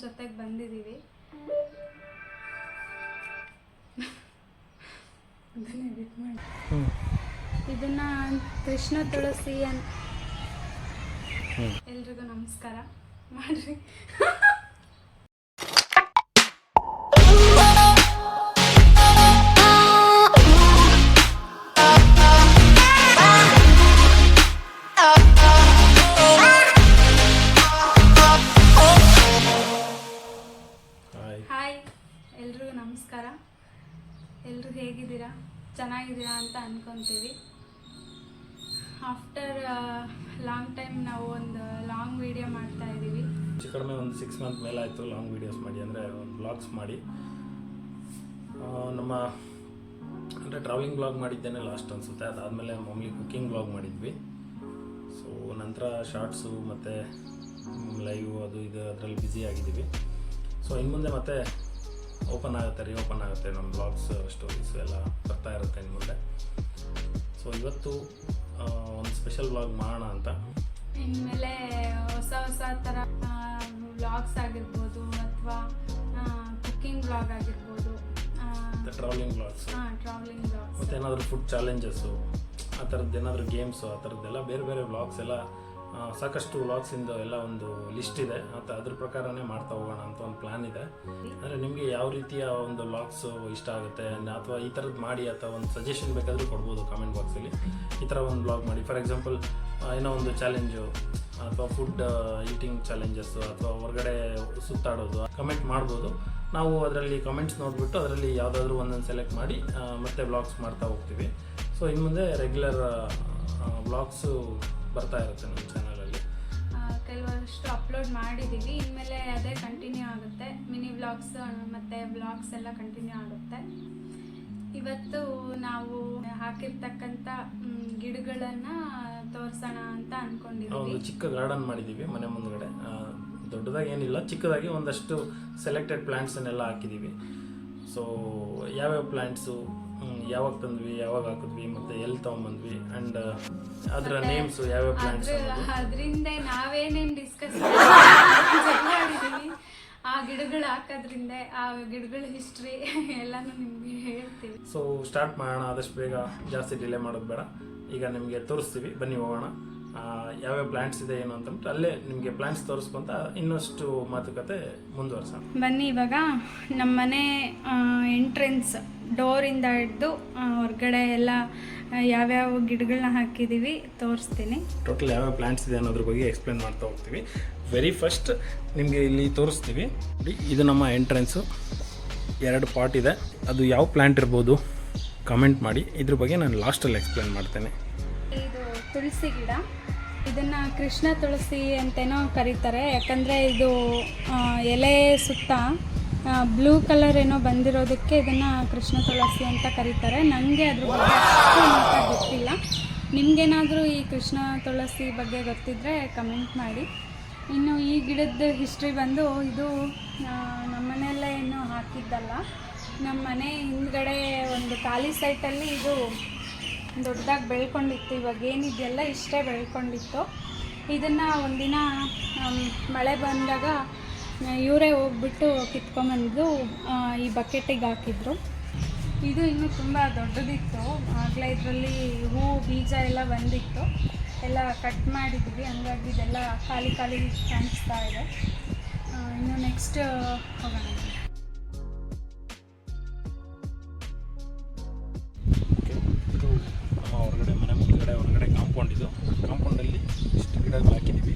ಜೊತೆಗೆ ಬಂದಿದ್ದೀವಿ ಅದನ್ನ ಮಾಡಿ. ಇದನ್ನ ಕೃಷ್ಣ ತುಳಸಿ ಅಂತ ಎಲ್ರಿಗೂ ನಮಸ್ಕಾರ. ಮಾಡ್ರಿ. ಚೆನ್ನಾಗಿದ್ದೀರಾ ಅಂತ ಅಂದ್ಕೊತೀವಿ ಆಫ್ಟರ್ ಲಾಂಗ್ ಟೈಮ್ ನಾವು ಒಂದು ಲಾಂಗ್ ವಿಡಿಯೋ ಮಾಡ್ತಾ ಇದ್ದೀವಿ ಹೆಚ್ಚು ಕಡಿಮೆ ಒಂದು ಸಿಕ್ಸ್ ಮಂತ್ ಮೇಲೆ ಆಯಿತು ಲಾಂಗ್ ವೀಡಿಯೋಸ್ ಮಾಡಿ, ಅಂದರೆ ಒಂದು ಬ್ಲಾಗ್ಸ್ ಮಾಡಿ. ನಮ್ಮ, ಅಂದರೆ ಟ್ರಾವೆಲಿಂಗ್ ಬ್ಲಾಗ್ ಮಾಡಿದ್ದೇನೆ ಲಾಸ್ಟ್ ಅನಿಸುತ್ತೆ. ಅದಾದಮೇಲೆ ಮಾಮೂಲಿ ಕುಕ್ಕಿಂಗ್ ಬ್ಲಾಗ್ ಮಾಡಿದ್ವಿ. ಸೊ ನಂತರ ಶಾರ್ಟ್ಸು ಮತ್ತು ಲೈವ್ ಅದು ಇದು ಅದರಲ್ಲಿ ಬ್ಯುಸಿ ಆಗಿದ್ದೀವಿ. ಸೊ ಇನ್ನು ಮುಂದೆ ಮತ್ತೆ ಓಪನ್ ಆಗುತ್ತೆ ರೀ ಓಪನ್ ಆಗುತ್ತೆ ನಮ್ಮ ಬ್ಲಾಗ್ಸ್ ಸ್ಟೋರೀಸ್ ಎಲ್ಲ ಬರ್ತಾ ಇರುತ್ತೆ ಇನ್ನು ಮುಂದೆ. ಸೊ ಇವತ್ತು ಒಂದು ಸ್ಪೆಷಲ್ ಬ್ಲಾಗ್ ಮಾಡೋಣ ಅಂತ. ಇನ್ಮೇಲೆ ಹೊಸ ಹೊಸ ಥರ ವ್ಲಾಗ್ಸ್ ಆಗಿರ್ಬೋದು ಅಥವಾ ಕುಕ್ಕಿಂಗ್ ವ್ಲಾಗ್ ಆಗಿರ್ಬೋದು ಟ್ರಾವೆಲಿಂಗ್ ಬ್ಲಾಗ್ಸ್ ಟ್ರಾವೆಲಿಂಗ್ ಬ್ಲಾಗ್ಸ್ ಮತ್ತು ಏನಾದರೂ ಫುಡ್ ಚಾಲೆಂಜಸ್ಸು ಆ ಥರದ್ದು ಏನಾದರೂ ಗೇಮ್ಸು ಆ ಥರದ್ದೆಲ್ಲ ಬೇರೆ ಬೇರೆ ಬ್ಲಾಗ್ಸ್ ಎಲ್ಲ ಸಾಕಷ್ಟು ವ್ಲಾಗ್ಸಿಂದು ಎಲ್ಲ ಒಂದು ಲಿಸ್ಟ್ ಇದೆ. ಮತ್ತು ಅದ್ರ ಪ್ರಕಾರನೇ ಮಾಡ್ತಾ ಹೋಗೋಣ ಅಂತ ಒಂದು ಪ್ಲ್ಯಾನ್ ಇದೆ. ಅಂದರೆ ನಿಮಗೆ ಯಾವ ರೀತಿಯ ಒಂದು ವ್ಲಾಗ್ಸು ಇಷ್ಟ ಆಗುತ್ತೆ? ಅಥವಾ ಈ ಥರದ್ದು ಮಾಡಿ ಅಥವಾ ಒಂದು ಸಜೆಷನ್ ಬೇಕಾದರೂ ಕೊಡ್ಬೋದು ಕಾಮೆಂಟ್ ಬಾಕ್ಸಲ್ಲಿ ಈ ಥರ ಒಂದು ಬ್ಲಾಗ್ ಮಾಡಿ. ಫಾರ್ ಎಕ್ಸಾಂಪಲ್ ಏನೋ ಒಂದು ಚಾಲೆಂಜು ಅಥವಾ ಫುಡ್ ಈಟಿಂಗ್ ಚಾಲೆಂಜಸ್ಸು ಅಥವಾ ಹೊರಗಡೆ ಸುತ್ತಾಡೋದು ಕಮೆಂಟ್ ಮಾಡ್ಬೋದು. ನಾವು ಅದರಲ್ಲಿ ಕಮೆಂಟ್ಸ್ ನೋಡಿಬಿಟ್ಟು ಅದರಲ್ಲಿ ಯಾವುದಾದ್ರೂ ಒಂದೊಂದು ಸೆಲೆಕ್ಟ್ ಮಾಡಿ ಮತ್ತೆ ಬ್ಲಾಗ್ಸ್ ಮಾಡ್ತಾ ಹೋಗ್ತೀವಿ. ಸೊ ಇನ್ನು ಮುಂದೆ ರೆಗ್ಯುಲರ್ ವ್ಲಾಗ್ಸು ಬರ್ತಾ ಇರುತ್ತೆ ನಮ್ಮ ಚಾನಲಲ್ಲಿ ಕೆಲವಷ್ಟು ಅಪ್ಲೋಡ್ ಮಾಡಿದ್ದೀವಿ ಇನ್ಮೇಲೆ ಅದೇ ಕಂಟಿನ್ಯೂ ಆಗುತ್ತೆ. ಮಿನಿ ವ್ಲಾಗ್ಸ್ ಮತ್ತು ವ್ಲಾಗ್ಸ್ ಎಲ್ಲ ಕಂಟಿನ್ಯೂ ಆಗುತ್ತೆ. ಇವತ್ತು ನಾವು ಹಾಕಿರ್ತಕ್ಕಂಥ ಗಿಡಗಳನ್ನ ತೋರ್ಸೋಣ ಅಂತ ಅನ್ಕೊಂಡಿದ್ದೀವಿ ಒಂದು ಚಿಕ್ಕ ಗಾರ್ಡನ್ ಮಾಡಿದ್ದೀವಿ ಮನೆ ಮುಂದ್ಗಡೆ. ದೊಡ್ಡದಾಗಿ ಏನಿಲ್ಲ ಚಿಕ್ಕದಾಗಿ ಒಂದಷ್ಟು ಸೆಲೆಕ್ಟೆಡ್ ಪ್ಲ್ಯಾಂಟ್ಸನ್ನೆಲ್ಲ ಹಾಕಿದ್ದೀವಿ ಸೊ ಯಾವ್ಯಾವ ಪ್ಲ್ಯಾಂಟ್ಸು ಯಾವಾಗ ತಂದ್ವಿ ಯಾವಾಗ ಹಾಕಿದ್ವಿ ಮತ್ತೆ ಎಲ್ಲಿ ತಗೊಂಬಂದ್ವಿ ಅಂಡ್ ಅದರ ನೇಮ್ಸ್ ಯಾವ್ಯಾವ ಪ್ಲ್ಯಾಂಟ್ಸ್ ಅದ್ರ ಅದರಿಂದ ನಾವೇನೇನು ಡಿಸ್ಕಸ್ ಮಾಡಿದ್ದೀವಿ ಆ ಗಿಡಗಳು ಹಾಕೋದ್ರಿಂದ ಆ ಗಿಡಗಳ ಹಿಸ್ಟ್ರಿ ಎಲ್ಲಾನು ನಿಮಗೆ ಹೇಳ್ತೀವಿ. ಸೊ ಸ್ಟಾರ್ಟ್ ಮಾಡೋಣ ಆದಷ್ಟು ಬೇಗ ಜಾಸ್ತಿ ಡಿಲೇ ಮಾಡೋದು ಬೇಡ. ಈಗ ನಿಮಗೆ ತೋರಿಸ್ತೀವಿ ಬನ್ನಿ ಹೋಗೋಣ. ಯಾವ ಯಾವ್ಯಾವ ಪ್ಲ್ಯಾಂಟ್ಸ್ ಇದೆ ಏನು ಅಂತಂದ್ಬಿಟ್ಟು ಅಲ್ಲೇ ನಿಮಗೆ ಪ್ಲಾಂಟ್ಸ್ ತೋರಿಸ್ಕೊಂತ ಇನ್ನಷ್ಟು ಮಾತುಕತೆ ಮುಂದುವರ್ಸೋಣ. ಬನ್ನಿ ಇವಾಗ ನಮ್ಮ ಮನೆ ಎಂಟ್ರೆನ್ಸ್ ಡೋರಿಂದ ಹಿಡ್ದು ಹೊರಗಡೆ ಎಲ್ಲ ಯಾವ್ಯಾವ ಗಿಡಗಳನ್ನ ಹಾಕಿದ್ದೀವಿ ತೋರಿಸ್ತೀನಿ. ಟೋಟಲ್ ಯಾವ್ಯಾವ ಪ್ಲಾಂಟ್ಸ್ ಇದೆ ಅನ್ನೋದ್ರ ಬಗ್ಗೆ ಎಕ್ಸ್ಪ್ಲೇನ್ ಮಾಡ್ತಾ ಹೋಗ್ತೀವಿ. ವೆರಿ ಫಸ್ಟ್ ನಿಮಗೆ ಇಲ್ಲಿ ತೋರಿಸ್ತೀವಿ. ಇದು ನಮ್ಮ ಎಂಟ್ರೆನ್ಸು ಎರಡು ಪಾಟ್ ಇದೆ. ಅದು ಯಾವ ಪ್ಲ್ಯಾಂಟ್ ಇರ್ಬೋದು? ಕಮೆಂಟ್ ಮಾಡಿ. ಇದ್ರ ಬಗ್ಗೆ ನಾನು ಲಾಸ್ಟಲ್ಲಿ ಎಕ್ಸ್ಪ್ಲೇನ್ ಮಾಡ್ತೇನೆ. ಇದು ತುಳಸಿ ಗಿಡ. ಇದನ್ನ ಕೃಷ್ಣ ತುಳಸಿ ಅಂತೇನೋ ಕರೀತಾರೆ. ಯಾಕಂದರೆ ಇದು ಎಲೆ ಸುತ್ತ ಬ್ಲೂ ಕಲರ್ ಏನೋ ಬಂದಿರೋದಕ್ಕೆ ಇದನ್ನು ಕೃಷ್ಣ ತುಳಸಿ ಅಂತ ಕರೀತಾರೆ. ನನಗೆ ಅದ್ರ ಬಗ್ಗೆ ಅಷ್ಟು ಗೊತ್ತಿಲ್ಲ. ನಿಮಗೇನಾದರೂ ಈ ಕೃಷ್ಣ ತುಳಸಿ ಬಗ್ಗೆ ಗೊತ್ತಿದ್ದರೆ ಕಮೆಂಟ್ ಮಾಡಿ. ಇನ್ನು ಈ ಗಿಡದ ಹಿಸ್ಟ್ರಿ ಬಂದು ಇದು ನಮ್ಮನೆಯಲ್ಲೇ ನಮ್ಮ ಮನೆಯಲ್ಲೇ ಏನು ಹಾಕಿದ್ದಲ್ಲ. ನಮ್ಮ ಮನೆ ಹಿಂದ್ಗಡೆ ಒಂದು ಖಾಲಿ ಸೈಟಲ್ಲಿ ಇದು ದೊಡ್ಡದಾಗಿ ಬೆಳ್ಕೊಂಡಿತ್ತು. ಇವಾಗ ಏನಿದೆಯಲ್ಲ ಇಷ್ಟೇ ಬೆಳ್ಕೊಂಡಿತ್ತು. ಇದನ್ನು ಒಂದಿನ ಮಳೆ ಬಂದಾಗ ಇವರೇ ಹೋಗ್ಬಿಟ್ಟು ಕಿತ್ಕೊಂಬಂದು ಈ ಬಕೆಟಿಗೆ ಹಾಕಿದ್ರು. ಇದು ಇನ್ನೂ ತುಂಬ ದೊಡ್ಡದಿತ್ತು. ಆಗಲೇ ಇದರಲ್ಲಿ ಹೂ, ಬೀಜ ಎಲ್ಲ ಬಂದಿತ್ತು. ಎಲ್ಲ ಕಟ್ ಮಾಡಿದ್ವಿ. ಹಂಗಾಗಿ ಇದೆಲ್ಲ ಖಾಲಿ ಖಾಲಿ ಕಾಣಿಸ್ತಾ ಇದೆ. ಇನ್ನು ನೆಕ್ಸ್ಟ್ ಹೋಗೋಣ. ಹೊರಗಡೆ, ಮನೆ ಹೊರಗಡೆ ಕಾಂಪೌಂಡ್ ಇದು. ಕಾಂಪೌಂಡಲ್ಲಿ ಇಷ್ಟು ಗಿಡಗಳು ಹಾಕಿದ್ದೀವಿ.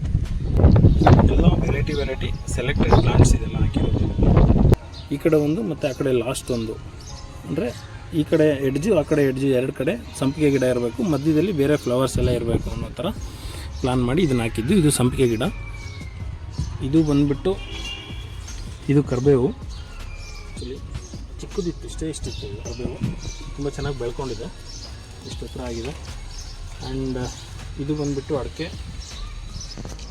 ಎಲ್ಲ ವೆರೈಟಿ ವೆರೈಟಿ ಸೆಲೆಕ್ಟೆಡ್ ಪ್ಲಾಂಟ್ಸ್ ಇದೆಲ್ಲ ಹಾಕಿರೋದು ಈ ಕಡೆ ಒಂದು ಮತ್ತು ಆ ಕಡೆ ಲಾಸ್ಟ್ ಒಂದು. ಅಂದರೆ ಈ ಕಡೆ ಎಡ್ಜು ಆ ಕಡೆ ಎಡ್ಜು ಎರಡು ಕಡೆ ಸಂಪಿಗೆ ಗಿಡ ಇರಬೇಕು. ಮಧ್ಯದಲ್ಲಿ ಬೇರೆ ಫ್ಲವರ್ಸ್ ಎಲ್ಲ ಇರಬೇಕು ಅನ್ನೋ ಥರ ಪ್ಲಾನ್ ಮಾಡಿ ಇದನ್ನು ಹಾಕಿದ್ದು. ಇದು ಸಂಪಿಗೆ ಗಿಡ. ಇದು ಬಂದುಬಿಟ್ಟು ಇದು ಕರಿಬೇವು. ಆ್ಯಕ್ಚುಲಿ ಚಿಕ್ಕದಿತ್ತು, ಇಷ್ಟೇ ಇಷ್ಟಿತ್ತು ಕರಿಬೇವು. ತುಂಬ ಚೆನ್ನಾಗಿ ಬೆಳ್ಕೊಂಡಿದೆ. ಇಷ್ಟು ಹತ್ರ ಆಗಿದೆ. ಆ್ಯಂಡ್ ಇದು ಬಂದುಬಿಟ್ಟು ಅಡಿಕೆ.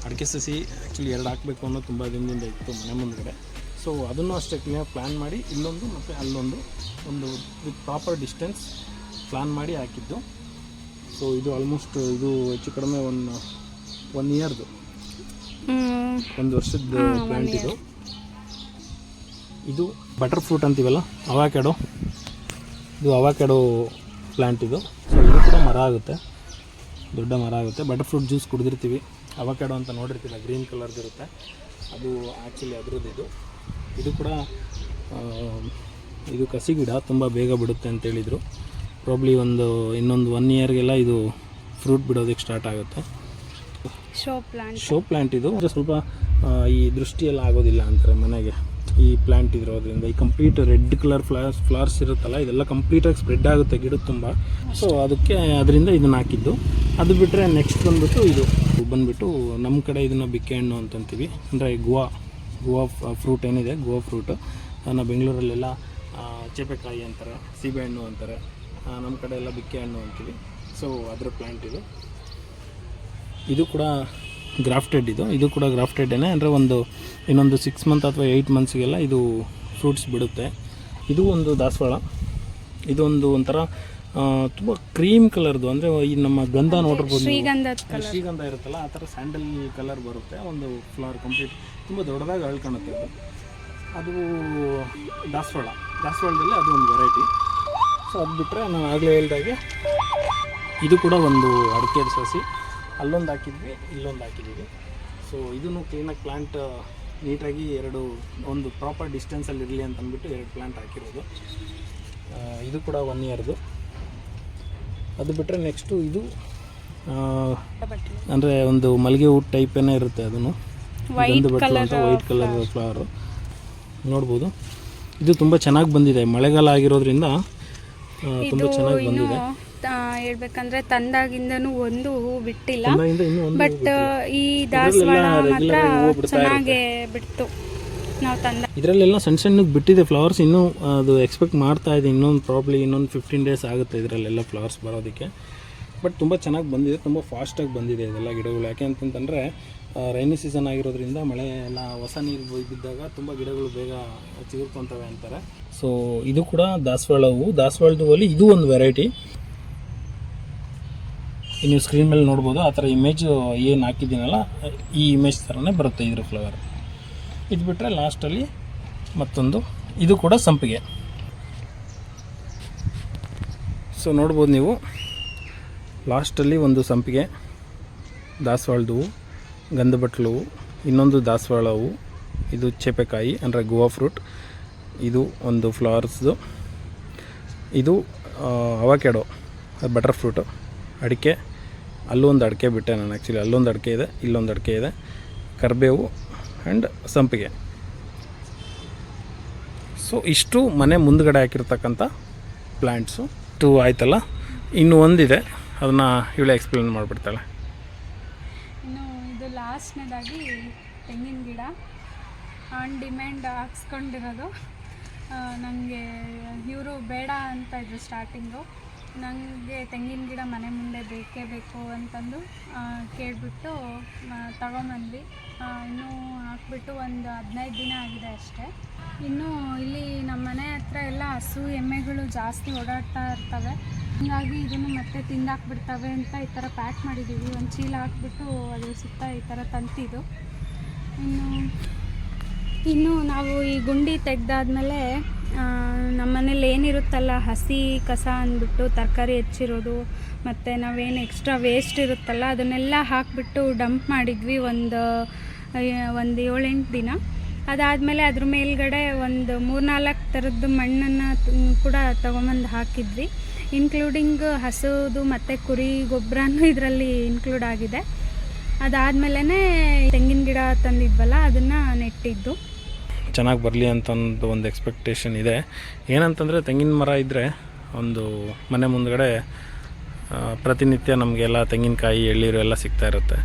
ಅಡಿಕೆ ಸಸಿ ಆ್ಯಕ್ಚುಲಿ ಎರಡು ಹಾಕಬೇಕು ಅನ್ನೋದು ತುಂಬ ದಿನದಿಂದ ಇತ್ತು ಮನೆ ಮುಂದ್ಗಡೆ. ಸೊ ಅದನ್ನು ಅಷ್ಟೇ ಕ್ಲಿಯರ್ ಪ್ಲ್ಯಾನ್ ಮಾಡಿ ಇಲ್ಲೊಂದು ಮತ್ತು ಅಲ್ಲೊಂದು ಒಂದು ವಿತ್ ಪ್ರಾಪರ್ ಡಿಸ್ಟೆನ್ಸ್ ಪ್ಲ್ಯಾನ್ ಮಾಡಿ ಹಾಕಿದ್ದು. ಸೊ ಇದು ಆಲ್ಮೋಸ್ಟ್ ಇದು ಹೆಚ್ಚು ಕಡಿಮೆ ಒನ್ ಒನ್ ಇಯರ್ದು ಒಂದು ವರ್ಷದ ಪ್ಲ್ಯಾಂಟ್ ಇದು. ಇದು ಬಟರ್ ಫ್ರೂಟ್ ಅಂತೀವಲ್ಲ ಅವಾಕ್ಯಾಡೋ ಇದು ಅವಾಕ್ಯಾಡೋ ಪ್ಲ್ಯಾಂಟ್ ಇದು. ಸೊ ಇದು ಕೂಡ ಮರ ಆಗುತ್ತೆ. ದೊಡ್ಡ ಮರ ಆಗುತ್ತೆ. ಬಟರ್ ಫ್ರೂಟ್ ಜ್ಯೂಸ್ ಕುಡಿದಿರ್ತೀವಿ. ಅವಾಕ್ಯಾಡೋ ಅಂತ ನೋಡಿರ್ತೀರ ಗ್ರೀನ್ ಕಲರ್ದು ಇರುತ್ತೆ. ಅದು ಆ್ಯಕ್ಚುಲಿ ಅದ್ರದ್ದು ಇದು. ಇದು ಕೂಡ ಇದು ಕಸಿ ಗಿಡ ತುಂಬ ಬೇಗ ಬಿಡುತ್ತೆ ಅಂತ ಹೇಳಿದರು. ಪ್ರಾಬ್ಲಿ ಒಂದು ಇನ್ನೊಂದು ಒನ್ ಇಯರ್ಗೆಲ್ಲ ಇದು ಫ್ರೂಟ್ ಬಿಡೋದಕ್ಕೆ ಸ್ಟಾರ್ಟ್ ಆಗುತ್ತೆ. ಶೋ ಪ್ಲಾಂಟ್ ಶೋ ಪ್ಲ್ಯಾಂಟ್ ಇದು. ಅಂದರೆ ಸ್ವಲ್ಪ ಈ ದೃಷ್ಟಿಯೆಲ್ಲ ಆಗೋದಿಲ್ಲ ಅಂತಾರೆ ಮನೆಗೆ. ಈ ಪ್ಲ್ಯಾಂಟ್ ಇರೋದ್ರಿಂದ ಈ complete red colour flowers flowers ಇರುತ್ತಲ್ಲ ಇದೆಲ್ಲ ಕಂಪ್ಲೀಟಾಗಿ ಸ್ಪ್ರೆಡ್ ಆಗುತ್ತೆ ಗಿಡ ತುಂಬ. ಸೊ ಅದಕ್ಕೆ ಅದರಿಂದ ಇದನ್ನು ಹಾಕಿದ್ದು. ಅದು ಬಿಟ್ಟರೆ ನೆಕ್ಸ್ಟ್ ಬಂದುಬಿಟ್ಟು ಇದು. ಬಂದ್ಬಿಟ್ಟು ನಮ್ಮ ಕಡೆ ಇದನ್ನು ಬಿಕ್ಕೆ ಹಣ್ಣು ಅಂತಂತೀವಿ. ಅಂದರೆ ಗುವಾ ಗುವಾ ಫ್ರೂಟ್ ಏನಿದೆ, ಗುವಾ ಫ್ರೂಟು. ನಾವು ಬೆಂಗಳೂರಲ್ಲೆಲ್ಲ ಚೇಪೆಕಾಯಿ ಅಂತಾರೆ, ಸೀಬೆಹಣ್ಣು ಅಂತಾರೆ. ನಮ್ಮ ಕಡೆ ಎಲ್ಲ ಬಿಕ್ಕೆ ಹಣ್ಣು ಅಂತೀವಿ. ಸೊ ಅದರ ಪ್ಲ್ಯಾಂಟ್ ಇದು. ಇದು ಕೂಡ ಗ್ರಾಫ್ಟೆಡ್ ಇದು. ಇದು ಕೂಡ ಗ್ರಾಫ್ಟೆಡೇನೆ ಅಂದರೆ ಒಂದು ಇನ್ನೊಂದು ಸಿಕ್ಸ್ ಮಂತ್ ಅಥವಾ ಏಯ್ಟ್ ಮಂತ್ಸ್ಗೆಲ್ಲ ಇದು ಫ್ರೂಟ್ಸ್ ಬಿಡುತ್ತೆ. ಇದು ಒಂದು ದಾಸವಾಳ. ಇದೊಂದು ಒಂಥರ ತುಂಬ ಕ್ರೀಮ್ ಕಲರ್ದು ಅಂದರೆ ಈ ನಮ್ಮ ಗಂಧ ನೋಡಿರ್ಬೋದು ನೀವು. ಶ್ರೀಗಂಧದ ಕಲರ್ ಶ್ರೀಗಂಧ ಇರುತ್ತಲ್ಲ ಆ ಥರ ಸ್ಯಾಂಡಲ್ ಕಲರ್ ಬರುತ್ತೆ ಒಂದು ಫ್ಲವರ್ ಕಂಪ್ಲೀಟ್ ತುಂಬ ದೊಡ್ಡದಾಗಿ ಅಳ್ಕೊಳುತ್ತೆ ಅದು. ಅದು ದಾಸವಾಳ. ದಾಸವಾಳದಲ್ಲಿ ಅದು ಒಂದು ವೆರೈಟಿ ಸೊ ಅದು ಬಿಟ್ಟರೆ ನಾನು ಆಗಲೇ ಹೇಳಿದಾಗೆ ಇದು ಕೂಡ ಒಂದು ಅಡಿಕೆ ಸಸಿ. ಅಲ್ಲೊಂದು ಹಾಕಿದ್ವಿ ಇಲ್ಲೊಂದು ಹಾಕಿದ್ದೀವಿ ಸೊ ಇದನ್ನು ಕ್ಲೀನಾಗಿ ಪ್ಲ್ಯಾಂಟ್ ನೀಟಾಗಿ ಎರಡು ಒಂದು ಪ್ರಾಪರ್ ಡಿಸ್ಟೆನ್ಸಲ್ಲಿ ಇರಲಿ ಅಂತ ಅಂದ್ಬಿಟ್ಟು ಎರಡು ಪ್ಲ್ಯಾಂಟ್ ಹಾಕಿರೋದು. ಇದು ಕೂಡ ಒನ್ ಇಯರ್ದು ಅದು ಬಿಟ್ಟರೆ ನೆಕ್ಸ್ಟು ಇದು ಅಂದರೆ ಒಂದು ಮಲ್ಲಿಗೆ ಹೂ ಟೈಪೇನೇ ಇರುತ್ತೆ ಅದನ್ನು. White colour white colour flower ನೋಡ್ಬೋದು. ಇದು ತುಂಬ ಚೆನ್ನಾಗಿ ಬಂದಿದೆ. ಮಳೆಗಾಲ ಆಗಿರೋದ್ರಿಂದ ತುಂಬ ಚೆನ್ನಾಗಿ ಬಂದಿದೆ. ಹೇಳ್ಬೇಕಂದ್ರೆ ತಂದಾಗಿಂದನೂ ಒಂದು ಹೂ ಬಿಟ್ಟಿಲ್ಲ. ಬಟ್ ಈ ದಾಸವಾಳ ಮಾತ್ರ ಚೆನ್ನಾಗೇ ಬಿಡ್ತು. ನಾವು ತಂದ ಇದರಲ್ಲೆಲ್ಲ ಸಣ್ಣ ಸಣ್ಣಗೆ ಬಿಟ್ಟಿದೆ ಫ್ಲವರ್ಸ್ ಇನ್ನೂ ಅದು ಎಕ್ಸ್ಪೆಕ್ಟ್ ಮಾಡ್ತಾ ಇದೆ. ಇನ್ನೊಂದು ಪ್ರಾಬ್ಲಿ ಇನ್ನೊಂದು ಫಿಫ್ಟೀನ್ ಡೇಸ್ ಆಗುತ್ತೆ ಇದರಲ್ಲೆಲ್ಲ ಫ್ಲವರ್ಸ್ ಬರೋದಕ್ಕೆ. ಬಟ್ ತುಂಬ ಚೆನ್ನಾಗಿ ಬಂದಿದೆ. ತುಂಬ ಫಾಸ್ಟಾಗಿ ಬಂದಿದೆ ಇದೆಲ್ಲ ಗಿಡಗಳು. ಯಾಕೆ ಅಂತಂತಂದರೆ ರೈನಿ ಸೀಸನ್ ಆಗಿರೋದ್ರಿಂದ ಮಳೆ ಎಲ್ಲ ಹೊಸ ನೀರು ಬಿದ್ದಾಗ ತುಂಬ ಗಿಡಗಳು ಬೇಗ ಚಿಗುರ್ಕೊತವೆ ಅಂತಾರೆ. ಸೊ ಇದು ಕೂಡ ದಾಸವಾಳ ಹೂವು ದಾಸವಾಳದ ಹೂವಲ್ಲಿ ಇದು ಒಂದು ವೆರೈಟಿ ನೀವು ಸ್ಕ್ರೀನ್ ಮೇಲೆ ನೋಡ್ಬೋದು. ಆ ಥರ ಇಮೇಜ್ ಏನು ಹಾಕಿದ್ದೀನಲ್ಲ, ಈ ಇಮೇಜ್ ಥರನೇ ಬರುತ್ತೆ ಇದ್ರ ಫ್ಲವರ್ ಇದು ಬಿಟ್ಟರೆ ಲಾಸ್ಟಲ್ಲಿ ಮತ್ತೊಂದು. ಇದು ಕೂಡ ಸಂಪಿಗೆ. ಸೊ ನೋಡ್ಬೋದು ನೀವು. ಲಾಸ್ಟಲ್ಲಿ ಒಂದು ಸಂಪಿಗೆ. ದಾಸವಾಳದು ಹೂವು ಗಂಧಬಟ್ಲು ಹೂವು, ಇನ್ನೊಂದು ದಾಸವಾಳ ಹೂವು, ಇದು ಚೇಪೆಕಾಯಿ, ಅಂದರೆ ಗೋವಾ ಫ್ರೂಟ್. ಇದು ಒಂದು ಫ್ಲವರ್ಸ್ದು. ಇದು ಅವಾಕೆಡೋ, ಬಟರ್ ಫ್ರೂಟು. ಅಡಿಕೆ, ಅಲ್ಲೊಂದು ಅಡಿಕೆ ಬಿಟ್ಟೆ ನಾನು ಆ್ಯಕ್ಚುಲಿ ಅಲ್ಲೊಂದು ಅಡಿಕೆ ಇದೆ, ಇಲ್ಲೊಂದು ಅಡಿಕೆ ಇದೆ. ಕರಿಬೇವು ಆ್ಯಂಡ್ ಸಂಪಿಗೆ. ಸೊ ಇಷ್ಟು ಮನೆ ಮುಂದ್ಗಡೆ ಹಾಕಿರ್ತಕ್ಕಂಥ ಪ್ಲ್ಯಾಂಟ್ಸು ಟೂ ಆಯ್ತಲ್ಲ? ಇನ್ನು ಒಂದಿದೆ. ಅದನ್ನು ಇವಳೆ ಎಕ್ಸ್ಪ್ಲೇನ್ ಮಾಡಿಬಿಡ್ತಾಳೆ. ಇನ್ನು ಇದು ಲಾಸ್ಟ್ನೇದಾಗಿ ತೆಂಗಿನ ಗಿಡ. ಆನ್ ಡಿಮ್ಯಾಂಡ್ ಹಾಕ್ಸ್ಕೊಂಡಿರೋದು. ನನಗೆ ಇವರು ಬೇಡ ಅಂತ ಇದ್ರು ಸ್ಟಾರ್ಟಿಂಗು ನನಗೆ ತೆಂಗಿನ ಗಿಡ ಮನೆ ಮುಂದೆ ಬೇಕೇ ಬೇಕು ಅಂತಂದು ಕೇಳಿಬಿಟ್ಟು ತಗೊಂಬಂದ್ವಿ. ಇನ್ನೂ ಹಾಕ್ಬಿಟ್ಟು ಒಂದು ಹದಿನೈದು ದಿನ ಆಗಿದೆ ಅಷ್ಟೇ. ಇನ್ನು ಇಲ್ಲಿ ನಮ್ಮ ಮನೆ ಹತ್ರ ಎಲ್ಲ ಹಸು, ಎಮ್ಮೆಗಳು ಜಾಸ್ತಿ ಓಡಾಡ್ತಾ ಇರ್ತವೆ. ಹೀಗಾಗಿ ಇದನ್ನು ಮತ್ತೆ ತಿಂದಾಕ್ಬಿಡ್ತವೆ ಅಂತ ಈ ಥರ ಪ್ಯಾಕ್ ಮಾಡಿದ್ದೀವಿ. ಒಂದು ಚೀಲ ಹಾಕ್ಬಿಟ್ಟು ಅದ್ರ ಸುತ್ತ ಈ ಥರ ತಂತಿದು. ಇನ್ನು ಇನ್ನು ನಾವು ಈ ಗುಂಡಿ ತೆಗ್ದಾದ್ಮೇಲೆ ನಮ್ಮ ಮನೇಲಿ ಏನಿರುತ್ತಲ್ಲ, ಹಸಿ ಕಸ ಅಂದ್ಬಿಟ್ಟು ತರಕಾರಿ ಹೆಚ್ಚಿರೋದು, ಮತ್ತು ನಾವೇನು ಎಕ್ಸ್ಟ್ರಾ ವೇಸ್ಟ್ ಇರುತ್ತಲ್ಲ, ಅದನ್ನೆಲ್ಲ ಹಾಕಿಬಿಟ್ಟು ಡಂಪ್ ಮಾಡಿದ್ವಿ ಒಂದು ಒಂದು ಏಳೆಂಟು ದಿನ. ಅದಾದಮೇಲೆ ಅದ್ರ ಮೇಲ್ಗಡೆ ಒಂದು ಮೂರ್ನಾಲ್ಕು ಥರದ್ದು ಮಣ್ಣನ್ನು ಕೂಡ ತೊಗೊಂಬಂದು ಹಾಕಿದ್ವಿ. ಇನ್ಕ್ಲೂಡಿಂಗ್ ಹಸುದು ಮತ್ತು ಕುರಿ ಗೊಬ್ಬರನೂ ಇದರಲ್ಲಿ ಇನ್ಕ್ಲೂಡ್ ಆಗಿದೆ. ಅದಾದಮೇಲೆ ತೆಂಗಿನ ಗಿಡ ತಂದಿದ್ವಲ್ಲ, ಅದನ್ನು ನೆಟ್ಟಿದ್ದು. ಚೆನ್ನಾಗಿ ಬರಲಿ ಅಂತ ಒಂದು ಎಕ್ಸ್ಪೆಕ್ಟೇಷನ್ ಇದೆ. ಏನಂತಂದರೆ, ತೆಂಗಿನ ಮರ ಇದ್ದರೆ ಒಂದು ಮನೆ ಮುಂದ್ಗಡೆ ಪ್ರತಿನಿತ್ಯ ನಮಗೆಲ್ಲ ತೆಂಗಿನಕಾಯಿ ಎಳ್ಳೀರು ಎಲ್ಲ ಸಿಗ್ತಾ ಇರುತ್ತೆ.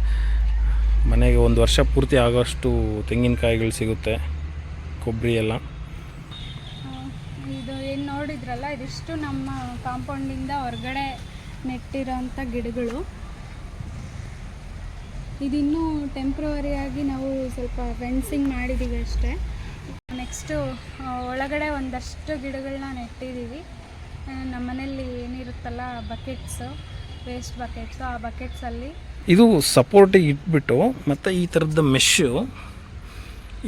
ಮನೆಗೆ ಒಂದು ವರ್ಷ ಪೂರ್ತಿ ಆಗೋಷ್ಟು ತೆಂಗಿನಕಾಯಿಗಳು ಸಿಗುತ್ತೆ, ಕೊಬ್ಬರಿ ಎಲ್ಲ. ಇದು ಏನು ನೋಡಿದ್ರಲ್ಲ, ಇದಿಷ್ಟು ನಮ್ಮ ಕಾಂಪೌಂಡಿಂದ ಹೊರಗಡೆ ನೆಟ್ಟಿರೋಂಥ ಗಿಡಗಳು. ಇದಿನ್ನೂ ಟೆಂಪ್ರವರಿಯಾಗಿ ನಾವು ಸ್ವಲ್ಪ ಫೆನ್ಸಿಂಗ್ ಮಾಡಿದ್ದೀವಿ ಅಷ್ಟೇ. ನೆಕ್ಸ್ಟು ಒಳಗಡೆ ಒಂದಷ್ಟು ಗಿಡಗಳನ್ನ ನೆಟ್ಟಿದ್ದೀವಿ. ನಮ್ಮನೇಲಿ ನಮ್ಮ ಮನೇಲಿ ಏನಿರುತ್ತಲ್ಲ ಬಕೆಟ್ಸು ವೇಸ್ಟ್ ಬಕೆಟ್ಸು ಆ ಬಕೆಟ್ಸಲ್ಲಿ ಇದು ಸಪೋರ್ಟಿಗೆ ಇಟ್ಬಿಟ್ಟು ಮತ್ತು ಈ ಥರದ ಮೆಶ್ಶು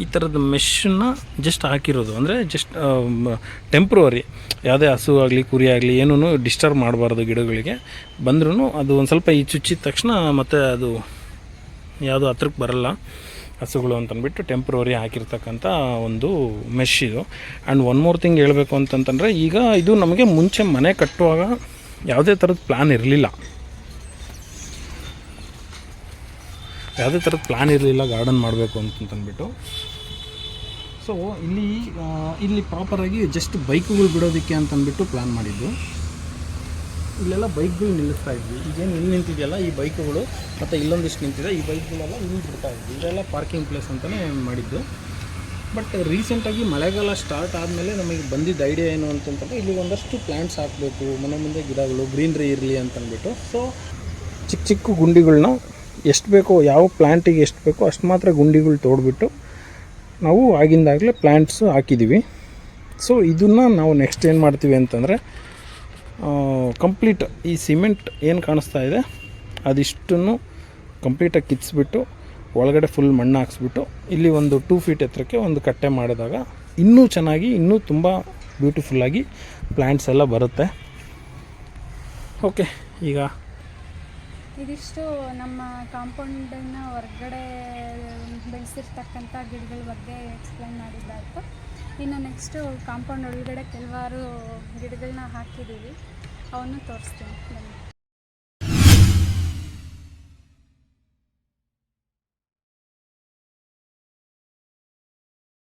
ಈ ಥರದ ಮೆಶ್ಶನ್ನ ಜಸ್ಟ್ ಹಾಕಿರೋದು. ಅಂದರೆ ಜಸ್ಟ್ ಟೆಂಪ್ರವರಿ ಯಾವುದೇ ಹಸು ಆಗಲಿ, ಕುರಿ ಆಗಲಿ ಏನೂ ಡಿಸ್ಟರ್ಬ್ ಮಾಡಬಾರ್ದು ಗಿಡಗಳಿಗೆ. ಬಂದ್ರೂ ಅದು ಒಂದು ಸ್ವಲ್ಪ ಈ ಚುಚ್ಚಿದ ತಕ್ಷಣ ಮತ್ತು ಅದು ಯಾವುದು ಹತ್ರಕ್ಕೆ ಬರಲ್ಲ. ಹಸುಗಳು ಅಂತಂದ್ಬಿಟ್ಟು ಟೆಂಪ್ರವರಿ ಹಾಕಿರ್ತಕ್ಕಂಥ ಒಂದು ಮೆಶ್ ಇದು. ಆ್ಯಂಡ್ ಒನ್ ಮೋರ್ ಥಿಂಗ್ ಹೇಳಬೇಕು ಅಂತಂತಂದರೆ, ಈಗ ಇದು ನಮಗೆ ಮುಂಚೆ ಮನೆ ಕಟ್ಟುವಾಗ ಯಾವುದೇ ಥರದ ಪ್ಲ್ಯಾನ್ ಇರಲಿಲ್ಲ. ಯಾವುದೇ ಥರದ ಪ್ಲ್ಯಾನ್ ಇರಲಿಲ್ಲ ಗಾರ್ಡನ್ ಮಾಡಬೇಕು ಅಂತಂತಂದ್ಬಿಟ್ಟು ಸೊ ಇಲ್ಲಿ ಇಲ್ಲಿ ಪ್ರಾಪರಾಗಿ ಜಸ್ಟ್ ಬೈಕ್ಗಳು ಬಿಡೋದಕ್ಕೆ ಅಂತಂದ್ಬಿಟ್ಟು ಪ್ಲ್ಯಾನ್ ಮಾಡಿದ್ದು. ಇಲ್ಲೆಲ್ಲ ಬೈಕ್ಗಳು ನಿಲ್ಲಿಸ್ತಾ ಇದ್ವಿ. ಈಗೇನು ಇಲ್ಲಿ ನಿಂತಿದೆಯಲ್ಲ, ಈ ಬೈಕ್ಗಳು ಮತ್ತು ಇಲ್ಲೊಂದಿಷ್ಟು ನಿಂತಿದೆ, ಈ ಬೈಕ್ಗಳೆಲ್ಲ ಇಲ್ಲಿ ಬಿಡ್ತಾ ಇದ್ವಿ. ಇದೆಲ್ಲ ಪಾರ್ಕಿಂಗ್ ಪ್ಲೇಸ್ ಅಂತಲೇ ಮಾಡಿದ್ದು. ಬಟ್ ರೀಸೆಂಟಾಗಿ ಮಳೆಗಾಲ ಸ್ಟಾರ್ಟ್ ಆದಮೇಲೆ ನಮಗೆ ಬಂದಿದ್ದ ಐಡಿಯಾ ಏನು ಅಂತಂತಂದರೆ ಇಲ್ಲಿ ಒಂದಷ್ಟು ಪ್ಲ್ಯಾಂಟ್ಸ್ ಹಾಕಬೇಕು, ಮನೆ ಮುಂದೆ ಗಿಡಗಳು ಗ್ರೀನ್ರಿ ಇರಲಿ ಅಂತಂದ್ಬಿಟ್ಟು. ಸೊ ಚಿಕ್ಕ ಚಿಕ್ಕ ಗುಂಡಿಗಳನ್ನ ಎಷ್ಟು ಬೇಕೋ, ಯಾವ ಪ್ಲ್ಯಾಂಟಿಗೆ ಎಷ್ಟು ಬೇಕೋ ಅಷ್ಟು ಮಾತ್ರ ಗುಂಡಿಗಳು ತೋಡ್ಬಿಟ್ಟು ನಾವು ಆಗಿಂದಾಗಲೇ ಪ್ಲ್ಯಾಂಟ್ಸು ಹಾಕಿದ್ದೀವಿ ಸೊ ಇದನ್ನು ನಾವು ನೆಕ್ಸ್ಟ್ ಏನು ಮಾಡ್ತೀವಿ ಅಂತಂದರೆ ಕಂಪ್ಲೀಟ್ ಈ ಸಿಮೆಂಟ್ ಏನು ಕಾಣಿಸ್ತಾ ಇದೆ, ಅದಿಷ್ಟನ್ನು ಕಂಪ್ಲೀಟಾಗಿ ಕಿತ್ಸ್ಬಿಟ್ಟು ಒಳಗಡೆ ಫುಲ್ ಮಣ್ಣು ಹಾಕ್ಸ್ಬಿಟ್ಟು ಇಲ್ಲಿ ಒಂದು ಟೂ ಫೀಟ್ ಎತ್ತರಕ್ಕೆ ಒಂದು ಕಟ್ಟೆ ಮಾಡಿದಾಗ ಇನ್ನೂ ಚೆನ್ನಾಗಿ, ಇನ್ನೂ ತುಂಬ ಬ್ಯೂಟಿಫುಲ್ಲಾಗಿ ಪ್ಲ್ಯಾಂಟ್ಸ್ ಎಲ್ಲ ಬರುತ್ತೆ. ಓಕೆ ಈಗ ಇದಿಷ್ಟು ನಮ್ಮ ಕಾಂಪೌಂಡನ್ನು ಹೊರಗಡೆ ಬೆಳೆಸಿರ್ತಕ್ಕಂಥ ಗಿಡಗಳ ಬಗ್ಗೆ ಎಕ್ಸ್ಪ್ಲೈನ್ ಮಾಡಿದ್ದಾಯಿತು ಇನ್ನು ನೆಕ್ಸ್ಟು ಕಾಂಪೌಂಡ್ ಒಳಗಡೆ ಕೆಲವಾರು ಗಿಡಗಳನ್ನ ಹಾಕಿದ್ದೀವಿ. ಅವನ್ನು ತೋರಿಸ್ತೀನಿ ಬನ್ನಿ